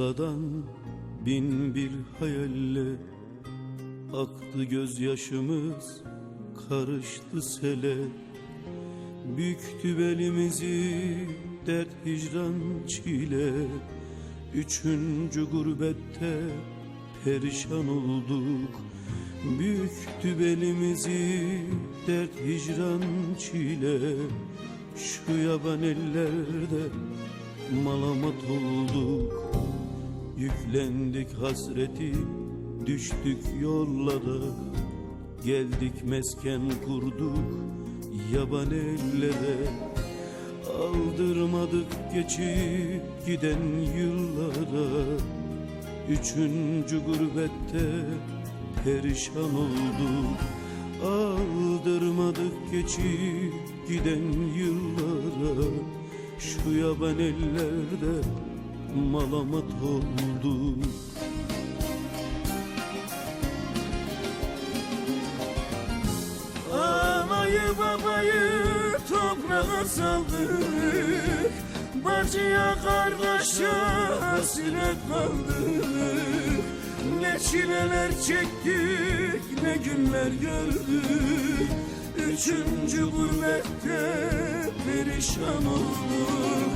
tarladan bin bir hayalle. Aktı gözyaşımız karıştı sele. Büktü belimizi dert hicran çile. Üçüncü gurbette perişan olduk. Büktü belimizi dert hicran çile. Şu yaban ellerde malamat olduk Yüklendik hasreti düştük yollara. Geldik mesken kurduk yaban ellere. Aldırmadık geçip giden yıllara. Üçüncü gurbette perişan olduk. Aldırmadık geçip giden yıllara Şu yaban ellerde malamat olduk Anayı babayı toprağa saldık. Bacıya kardeşe hasret kaldık. Ne çileler çektik ne günler gördük. Üçüncü gurbette perişan olduk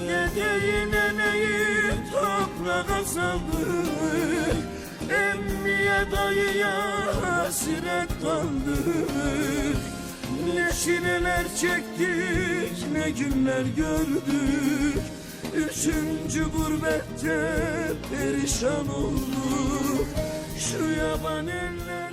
Dedeyi neneyi toprağa saldık Emmiye dayıya hasret kaldık Ne çileler çektik ne günler gördük. Üçüncü gurbette perişan olduk. Şu yaban eller